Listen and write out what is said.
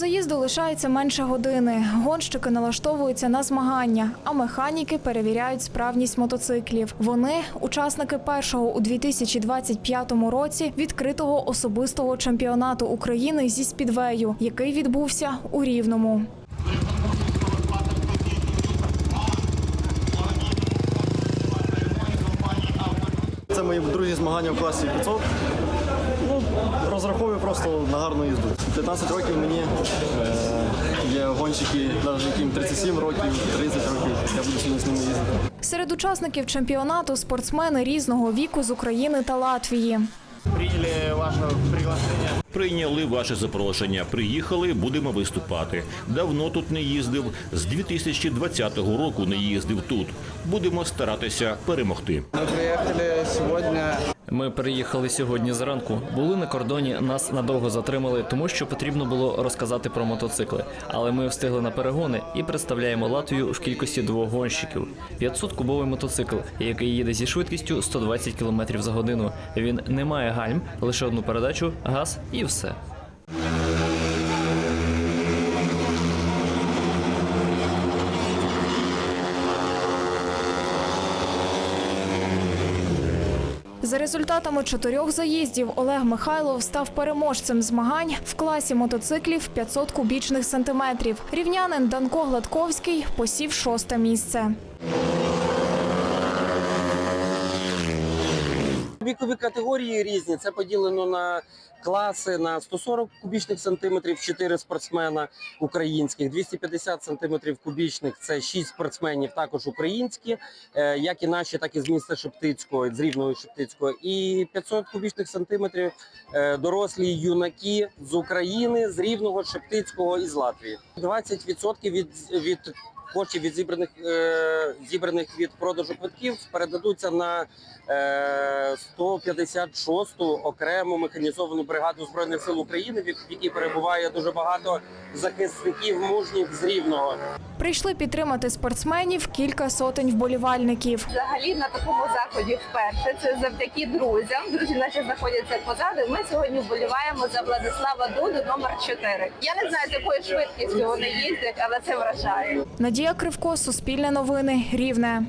заїзду лишається менше години. Гонщики налаштовуються на змагання, а механіки перевіряють справність мотоциклів. Вони учасники першого у 2025 році відкритого особистого чемпіонату України зі спідвею, який відбувся у Рівному. Це мої другі змагання в класі 500. Розраховую просто на гарну їзду. 15 років мені е, є гонщики, навіть яким 37 років, 30 років. Я буду сьогодні з ними їздити. Серед учасників чемпіонату спортсмени різного віку з України та Латвії. приняли ваше приглашение. Прийняли ваше запрошення. Приїхали, будемо виступати. Давно тут не їздив. З 2020 року не їздив тут. Будемо старатися перемогти. Мы приехали сегодня. Ми приїхали сьогодні зранку. Були на кордоні, нас надовго затримали, тому що потрібно було розказати про мотоцикли. Але ми встигли на перегони і представляємо Латвію в кількості двох гонщиків. 500 кубовий мотоцикл, який їде зі швидкістю 120 км за годину. Він не має гальм, лише одну передачу, газ і все. За результатами чотирьох заїздів Олег Михайлов став переможцем змагань в класі мотоциклів 500 кубічних сантиметрів. Рівнянин Данко Гладковський посів шосте місце. Вікові категорії різні. Це поділено на класи на 140 кубічних сантиметрів 4 спортсмена українських, 250 сантиметрів кубічних це 6 спортсменів, також українські, е, як і наші, так і з міста Шептицького, з рівного Шептицького. І 500 кубічних сантиметрів е, дорослі юнаки з України, з рівного Шептицького і з Латвії. 20% від, від коштів від зібраних е, зібраних від продажу квитків передадуться на е, 156-ту окрему механізовану бригаду збройних сил України, в якій перебуває дуже багато захисників мужніх з рівного. Прийшли підтримати спортсменів кілька сотень вболівальників. Взагалі на такому заході вперше. Це завдяки друзям. Друзі наші знаходяться позаду. Ми сьогодні вболіваємо за Владислава Дуду номер 4. Я не знаю, з якою швидкістю вони їздять, але це вражає. Надія Кривко, Суспільне новини, Рівне.